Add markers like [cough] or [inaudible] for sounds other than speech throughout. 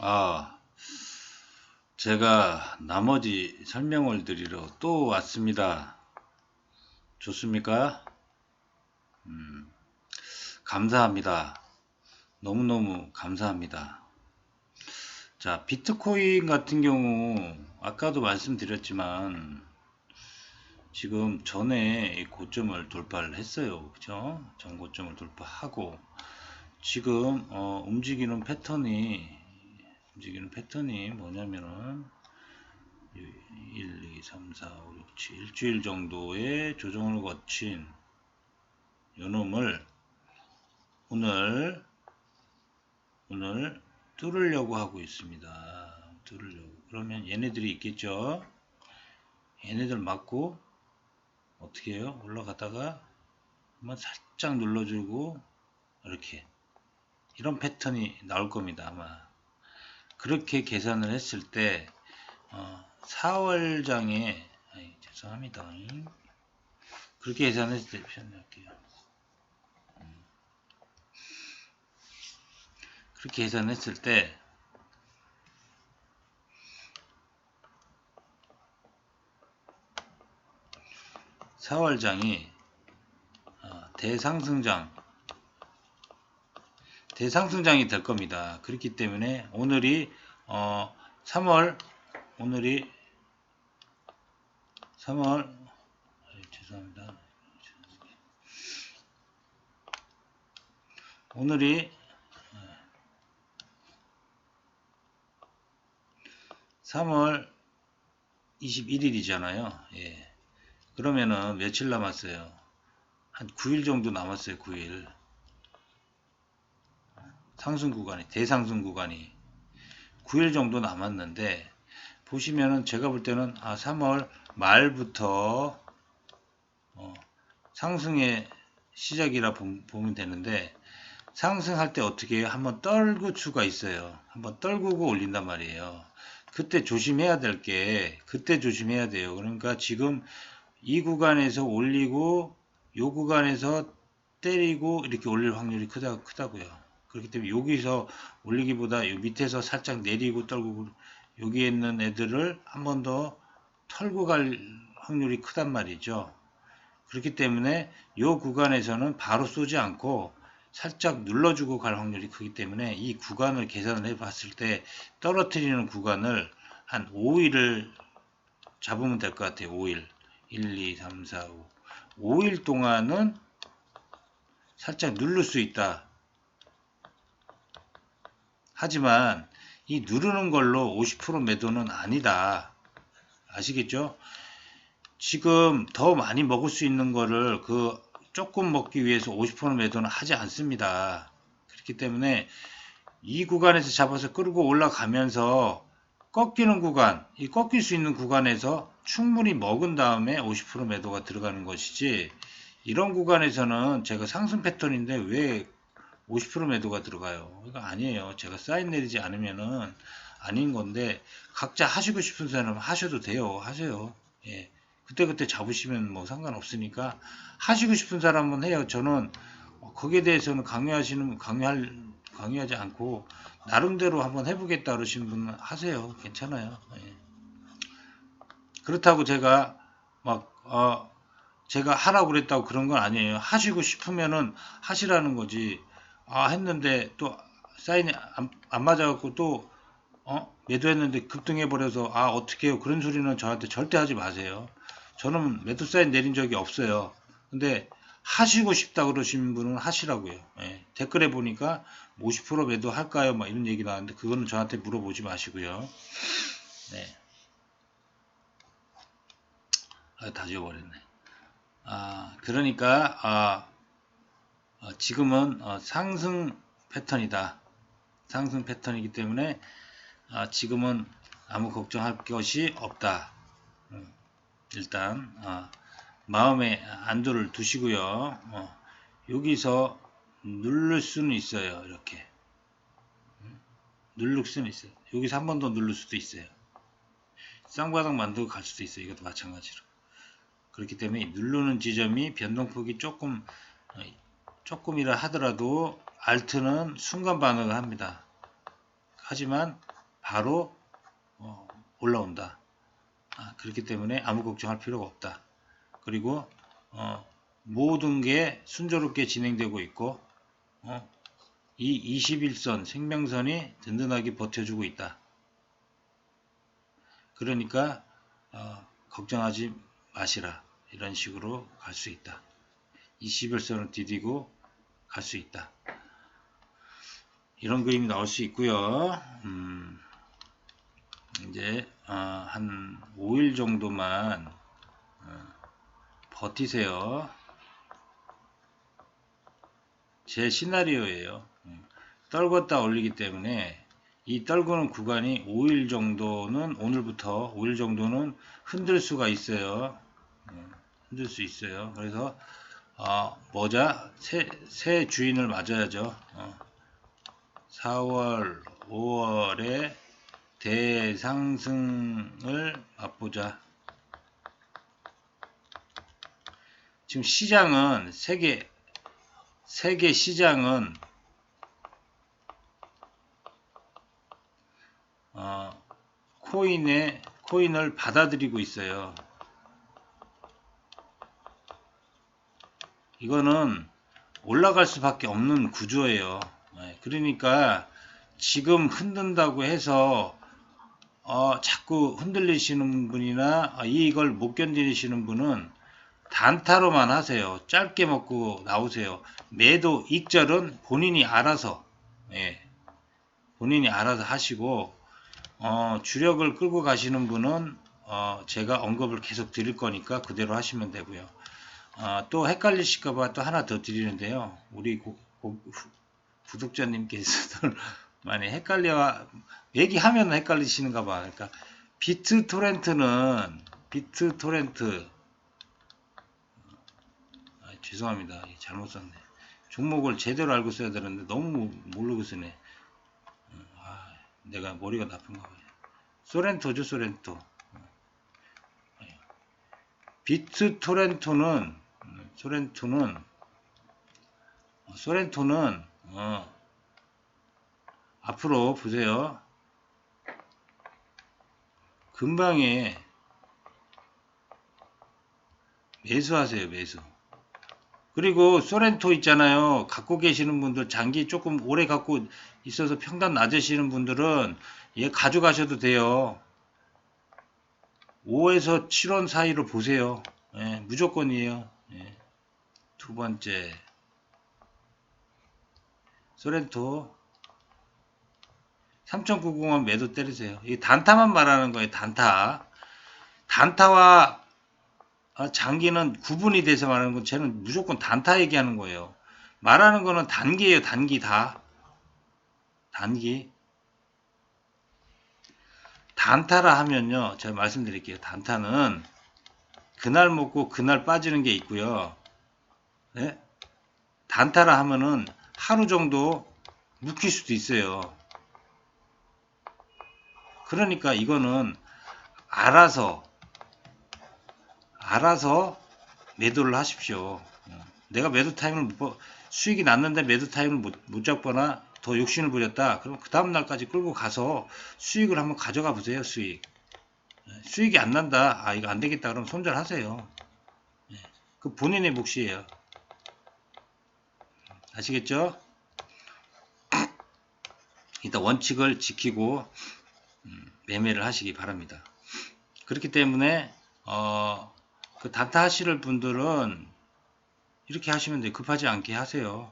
아, 제가 나머지 설명을 드리러 또 왔습니다. 좋습니까? 음, 감사합니다. 너무너무 감사합니다. 자, 비트코인 같은 경우, 아까도 말씀드렸지만, 지금 전에 이 고점을 돌파를 했어요. 그죠? 전 고점을 돌파하고, 지금, 어, 움직이는 패턴이, 움직이는 패턴이 뭐냐면은, 1, 2, 3, 4, 5, 6, 7, 일주일 정도의 조정을 거친 요놈을 오늘, 오늘 뚫으려고 하고 있습니다. 뚫으려고. 그러면 얘네들이 있겠죠? 얘네들 맞고, 어떻게 해요? 올라가다가 한번 살짝 눌러주고, 이렇게. 이런 패턴이 나올 겁니다, 아마. 그렇게 계산을 했을 때, 어, 4월장에, 아이, 죄송합니다. 그렇게 계산했을 때 표현할게요. 음. 그렇게 계산했을 때, 사월장이 어, 대상승장 대상승장이 될 겁니다. 그렇기 때문에 오늘이 어 3월 오늘이 3월 죄송합니다. 오늘이 3월 21일이잖아요. 예. 그러면은 며칠 남았어요? 한 9일 정도 남았어요. 9일. 상승 구간이 대상승 구간이 9일 정도 남았는데 보시면은 제가 볼 때는 아 3월 말부터 어, 상승의 시작이라 보면 되는데 상승할 때 어떻게? 한번 떨구 수가 있어요. 한번 떨구고 올린단 말이에요. 그때 조심해야 될 게 그때 조심해야 돼요. 그러니까 지금 이 구간에서 올리고 요 구간에서 때리고 이렇게 올릴 확률이 크다, 크다고요. 그렇기 때문에 여기서 올리기보다 요 밑에서 살짝 내리고 떨고 여기에 있는 애들을 한 번 더 털고 갈 확률이 크단 말이죠. 그렇기 때문에 요 구간에서는 바로 쏘지 않고 살짝 눌러주고 갈 확률이 크기 때문에 이 구간을 계산을 해 봤을 때 떨어뜨리는 구간을 한 5일을 잡으면 될 것 같아요. 5일. 1, 2, 3, 4, 5. 5일 동안은 살짝 누를 수 있다. 하지만 이 누르는 걸로 50% 매도는 아니다. 아시겠죠? 지금 더 많이 먹을 수 있는 거를 그 조금 먹기 위해서 50% 매도는 하지 않습니다. 그렇기 때문에 이 구간에서 잡아서 끌고 올라가면서 꺾이는 구간, 이 꺾일 수 있는 구간에서 충분히 먹은 다음에 50% 매도가 들어가는 것이지 이런 구간에서는 제가 상승 패턴인데 왜 50% 매도가 들어가요? 이거 아니에요. 제가 사인 내리지 않으면은 아닌 건데 각자 하시고 싶은 사람은 하셔도 돼요. 하세요. 예. 그때그때 잡으시면 뭐 상관없으니까 하시고 싶은 사람은 해요. 저는 거기에 대해서는 강요하시는 강요할 강요하지 않고 나름대로 한번 해보겠다 그러시는 분은 하세요. 괜찮아요. 예. 그렇다고 제가 막 어, 제가 하라고 그랬다고 그런 건 아니에요. 하시고 싶으면은 하시라는 거지. 아 했는데 또 사인이 안, 안 맞아갖고 또 어? 매도했는데 급등해 버려서 아 어떻게 해요? 그런 소리는 저한테 절대 하지 마세요. 저는 매도 사인 내린 적이 없어요. 근데 하시고 싶다 그러신 분은 하시라고요. 예. 댓글에 보니까 50% 매도 할까요? 막 이런 얘기 나왔는데 그거는 저한테 물어보지 마시고요. 네. 아, 다 지워버렸네. 아, 그러니까 아, 어, 지금은 어, 상승 패턴이다. 상승 패턴이기 때문에 아, 지금은 아무 걱정할 것이 없다. 음, 일단 아, 마음에 안도를 두시고요. 어, 여기서 누를 수는 있어요. 이렇게 음, 누를 수는 있어요. 여기서 한 번 더 누를 수도 있어요. 쌍바닥 만들고 갈 수도 있어요. 이것도 마찬가지로. 그렇기 때문에 누르는 지점이 변동폭이 조금 어, 조금이라 하더라도 알트는 순간 반응을 합니다. 하지만 바로 어, 올라온다. 아, 그렇기 때문에 아무 걱정할 필요가 없다. 그리고 어, 모든 게 순조롭게 진행되고 있고 어, 이 21선 생명선이 든든하게 버텨주고 있다. 그러니까 어, 걱정하지 마시라 이런 식으로 갈 수 있다. 21선을 디디고 갈 수 있다. 이런 그림이 나올 수 있고요. 음, 이제 어, 한 5일 정도만 어, 버티세요. 제 시나리오예요. 음, 떨궜다 올리기 때문에 이 떨구는 구간이 5일 정도는 오늘부터 5일 정도는 흔들 수가 있어요. 음, 흔들 수 있어요. 그래서 어, 뭐자 새, 새 주인을 맞아야죠. 어, 4월, 5월에 대상승을 맛보자. 지금 시장은 세계 세계 시장은 어, 코인에 코인을 받아들이고 있어요. 이거는 올라갈 수밖에 없는 구조예요. 네, 그러니까 지금 흔든다고 해서 어, 자꾸 흔들리시는 분이나 아, 이걸 못 견디시는 분은 단타로만 하세요. 짧게 먹고 나오세요. 매도 익절은 본인이 알아서 예, 본인이 알아서 하시고 어, 주력을 끌고 가시는 분은 어, 제가 언급을 계속 드릴 거니까 그대로 하시면 되고요. 어, 또 헷갈리실까봐 또 하나 더 드리는데요. 우리 고, 고, 구독자님께서도 [laughs] 많이 헷갈려 얘기하면 헷갈리시는가 봐. 그러니까 비트 토렌트는 비트 토렌트 아, 죄송합니다. 잘못 썼네. 종목을 제대로 알고 써야 되는데 너무 모르고 쓰네. 아, 내가 머리가 나쁜가 봐요. 소렌토죠, 소렌토. 비트 토렌토는 소렌토는 소렌토는 어, 앞으로 보세요. 금방에 매수하세요, 매수. 그리고 소렌토 있잖아요. 갖고 계시는 분들, 장기 조금 오래 갖고 있어서 평단 낮으시는 분들은 얘 가져가셔도 돼요. 5에서 7원 사이로 보세요. 예, 무조건이에요. 예. 두 번째, 소렌토 3.90원 매도 때리세요. 이 단타만 말하는 거예요. 단타. 단타와 어, 장기는 구분이 돼서 말하는 건 쟤는 무조건 단타 얘기하는 거예요. 말하는 거는 단기예요. 단기 다. 단기. 단타라 하면요. 제가 말씀드릴게요. 단타는 그날 먹고 그날 빠지는 게 있고요. 네? 단타라 하면은 하루 정도 묵힐 수도 있어요. 그러니까 이거는 알아서 알아서 매도를 하십시오. 내가 매도 타임을 못, 수익이 났는데 매도 타임을 못, 못 잡거나 더 욕심을 부렸다. 그럼 그 다음 날까지 끌고 가서 수익을 한번 가져가 보세요. 수익. 수익이 안 난다. 아 이거 안 되겠다. 그럼 손절하세요. 그 본인의 몫이에요. 아시겠죠? [clears throat] 일단 원칙을 지키고 음, 매매를 하시기 바랍니다. 그렇기 때문에 어, 그 단타 하실 분들은 이렇게 하시면 돼요. 급하지 않게 하세요.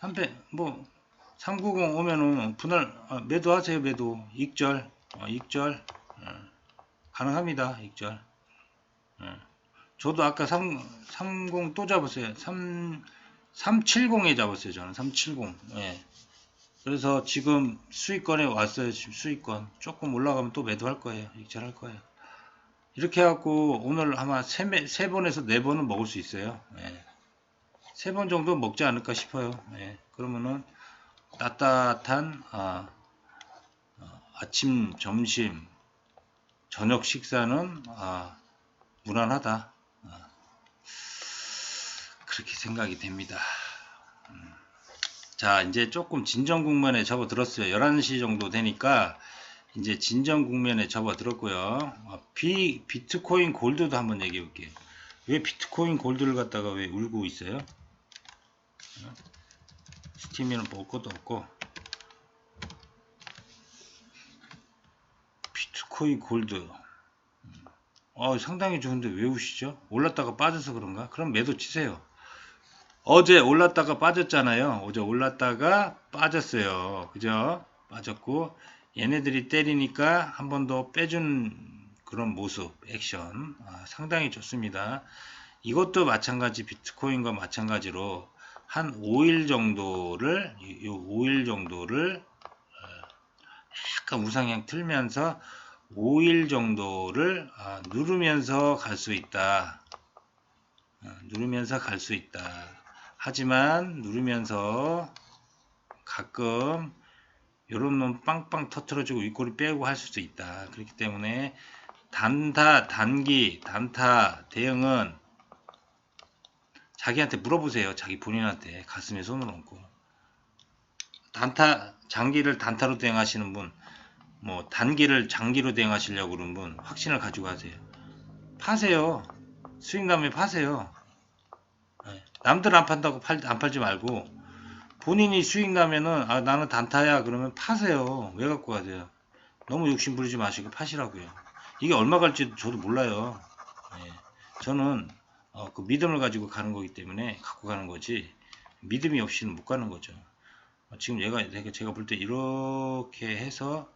3배 뭐390 오면은 분할 어, 매도하세요. 매도 익절 어, 익절 어, 가능합니다. 익절 어. 저도 아까 3, 30 또 잡았어요. 3 370에 잡았어요. 저는 370. 예. 그래서 지금 수익권에 왔어요. 지금 수익권. 조금 올라가면 또 매도할 거예요. 익절할 거예요. 이렇게 해갖고 오늘 아마 세, 세 번에서 네 번은 먹을 수 있어요. 예. 세번 정도 먹지 않을까 싶어요. 예. 그러면은 따뜻한 아, 침 점심, 저녁 식사는 아, 무난하다. 아, 그렇게 생각이 됩니다. 자, 이제 조금 진정 국면에 접어들었어요. 11시 정도 되니까 이제 진정 국면에 접어들었고요. 어, 비 비트코인 골드도 한번 얘기해 볼게요. 왜 비트코인 골드를 갖다가 왜 울고 있어요? 어? 스팀에는 볼 것도 없고 비트코인 골드 어, 상당히 좋은데 왜 우시죠? 올랐다가 빠져서 그런가? 그럼 매도 치세요. 어제 올랐다가 빠졌잖아요. 어제 올랐다가 빠졌어요. 그죠? 빠졌고 얘네들이 때리니까 한 번 더 빼준 그런 모습, 액션 아, 상당히 좋습니다. 이것도 마찬가지 비트코인과 마찬가지로 한 5일 정도를 요 5일 정도를 어, 약간 우상향 틀면서 5일 정도를 아, 누르면서 갈 수 있다. 어, 누르면서 갈 수 있다. 하지만 누르면서 가끔 요런 놈 빵빵 터트려주고 윗꼬리 빼고 할 수도 있다. 그렇기 때문에 단타, 단기, 단타 대응은 자기한테 물어보세요. 자기 본인한테 가슴에 손을 얹고 단타, 장기를 단타로 대응하시는 분, 뭐 단기를 장기로 대응하시려고 그러는 분 확신을 가지고 하세요. 파세요. 수익 나면 파세요. 네. 남들 안 판다고 팔, 안 팔지 말고 본인이 수익 나면은 아 나는 단타야 그러면 파세요. 왜 갖고 가세요? 너무 욕심 부리지 마시고 파시라고요. 이게 얼마 갈지 저도 몰라요. 네. 저는 어, 그 믿음을 가지고 가는 거기 때문에 갖고 가는 거지 믿음이 없이는 못 가는 거죠. 어, 지금 얘가 제가, 제가 볼 때 이렇게 해서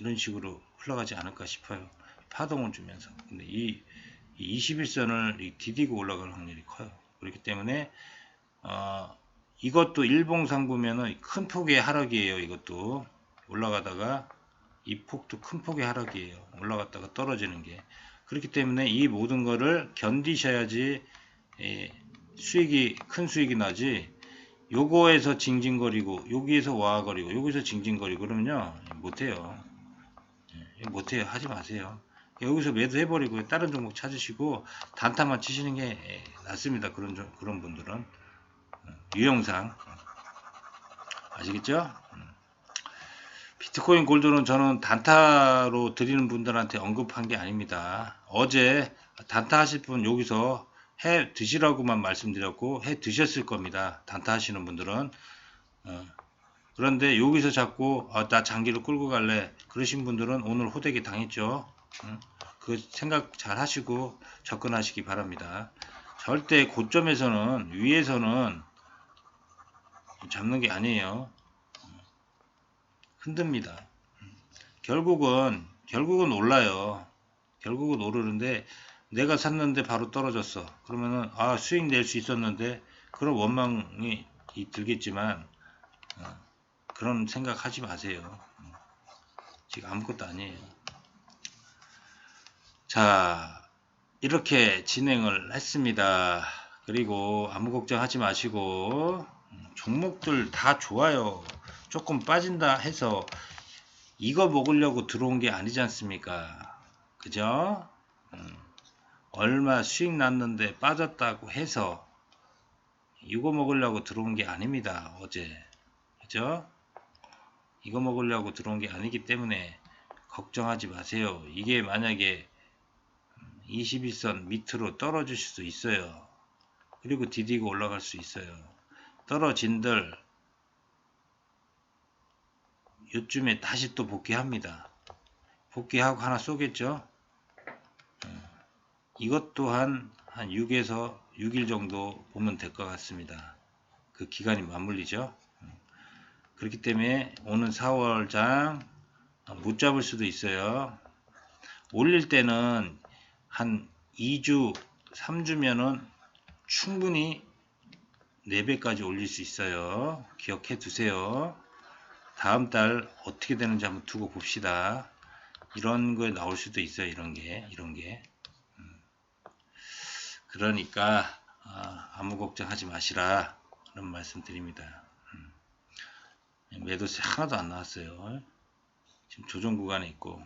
이런 식으로 흘러가지 않을까 싶어요. 파동을 주면서. 근데 이, 이 21선을 디디고 올라갈 확률이 커요. 그렇기 때문에 어, 이것도 일봉상 보면은 큰 폭의 하락이에요. 이것도. 올라가다가 이 폭도 큰 폭의 하락이에요. 올라갔다가 떨어지는 게. 그렇기 때문에 이 모든 거를 견디셔야지 예, 수익이 큰 수익이 나지. 요거에서 징징거리고 여기에서 와거리고 여기서 징징거리고 그러면요 못해요. 예, 못해요. 하지 마세요 여기서 매도해버리고 다른 종목 찾으시고 단타만 치시는 게 예, 낫습니다 그런 그런 분들은 어, 유형상 아시겠죠? 음. 비트코인 골드는 저는 단타로 드리는 분들한테 언급한 게 아닙니다. 어제 단타 하실 분 여기서 해 드시라고만 말씀드렸고 해 드셨을 겁니다. 단타 하시는 분들은 어. 그런데 여기서 자꾸 어, 나 장기를 끌고 갈래 그러신 분들은 오늘 호되게 당했죠. 어. 그 생각 잘 하시고 접근하시기 바랍니다. 절대 고점에서는 위에서는 잡는 게 아니에요. 흔듭니다. 결국은 결국은 올라요. 결국은 오르는데 내가 샀는데 바로 떨어졌어. 그러면은 아 수익 낼 수 있었는데 그런 원망이 들겠지만 어, 그런 생각하지 마세요. 지금 아무것도 아니에요. 자 이렇게 진행을 했습니다. 그리고 아무 걱정하지 마시고 음, 종목들 다 좋아요. 조금 빠진다 해서 이거 먹으려고 들어온 게 아니지 않습니까? 그죠? 음, 얼마 수익 났는데 빠졌다고 해서 이거 먹으려고 들어온 게 아닙니다. 어제. 그죠? 이거 먹으려고 들어온 게 아니기 때문에 걱정하지 마세요. 이게 만약에 21선 밑으로 떨어질 수도 있어요. 그리고 디디고 올라갈 수 있어요. 떨어진들 요쯤에 다시 또 복귀합니다. 복귀하고 하나 쏘겠죠. 어, 이것 또한 한 6에서 6일 정도 보면 될 것 같습니다. 그 기간이 맞물리죠. 어, 그렇기 때문에 오는 4월장 못 잡을 수도 있어요. 올릴 때는 한 2주, 3주면은 충분히 4배까지 올릴 수 있어요. 기억해 두세요. 다음 달 어떻게 되는지 한번 두고 봅시다. 이런 거에 나올 수도 있어요. 이런 게 이런 게 음. 그러니까 아, 무 걱정하지 마시라 그런 말씀 드립니다. 음. 매도세 하나도 안 나왔어요. 지금 조정 구간에 있고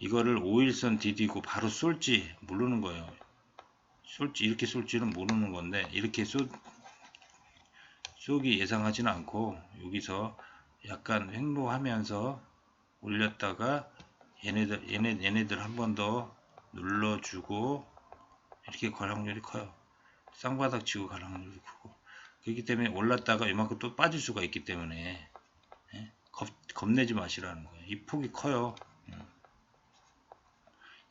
이거를 5일선 디디고 바로 쏠지 모르는 거예요. 쏠지 이렇게 쏠지는 모르는 건데 이렇게 쏘, 쏘기 예상하지는 않고 여기서 약간 횡보하면서 올렸다가 얘네들 얘네 얘네들 한 번 더 눌러주고 이렇게 갈 확률이 커요. 쌍바닥 치고 갈 확률이 크고 그렇기 때문에 올랐다가 이만큼 또 빠질 수가 있기 때문에 예? 겁, 겁내지 마시라는 거예요. 이 폭이 커요.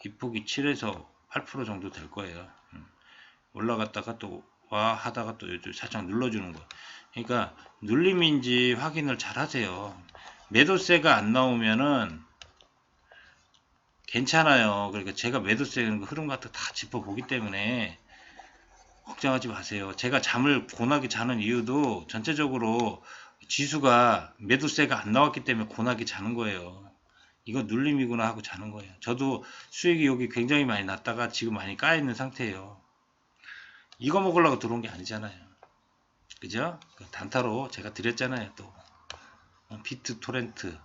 음. 이 폭이 7에서 8% 정도 될 거예요. 음. 올라갔다가 또 와 하다가 또 살짝 눌러주는 거예요. 그러니까 눌림인지 확인을 잘 하세요. 매도세가 안 나오면은 괜찮아요. 그러니까 제가 매도세 흐름 같은 거 다 짚어보기 때문에 걱정하지 마세요. 제가 잠을 고나게 자는 이유도 전체적으로 지수가 매도세가 안 나왔기 때문에 고나게 자는 거예요. 이거 눌림이구나 하고 자는 거예요. 저도 수익이 여기 굉장히 많이 났다가 지금 많이 까있는 상태예요. 이거 먹으려고 들어온 게 아니잖아요. 그죠? 그 단타로 제가 드렸잖아요. 또 어, 비트 토렌트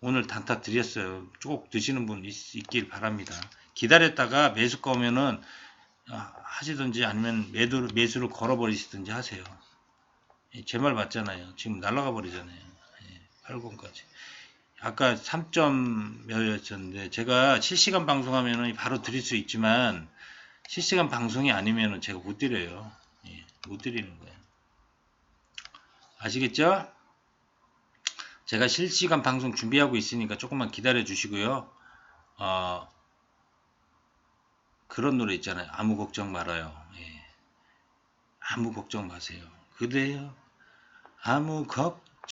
오늘 단타 드렸어요. 쭉 드시는 분 있, 있길 바랍니다. 기다렸다가 매수가 오면은 아, 하시든지 아니면 매도, 매수를 걸어버리시든지 하세요. 제 말 맞잖아요. 지금 날아가 버리잖아요. 예, 80까지. 아까 3점 몇이었는데 제가 실시간 방송하면은 바로 드릴 수 있지만 실시간 방송이 아니면은 제가 못 드려요. 예, 못 드리는 거예요. 아시겠죠? 제가 실시간 방송 준비하고 있으니까 조금만 기다려 주시고요. 어, 그런 노래 있잖아요. 아무 걱정 말아요. 예. 아무 걱정 마세요. 그대여 아무 걱정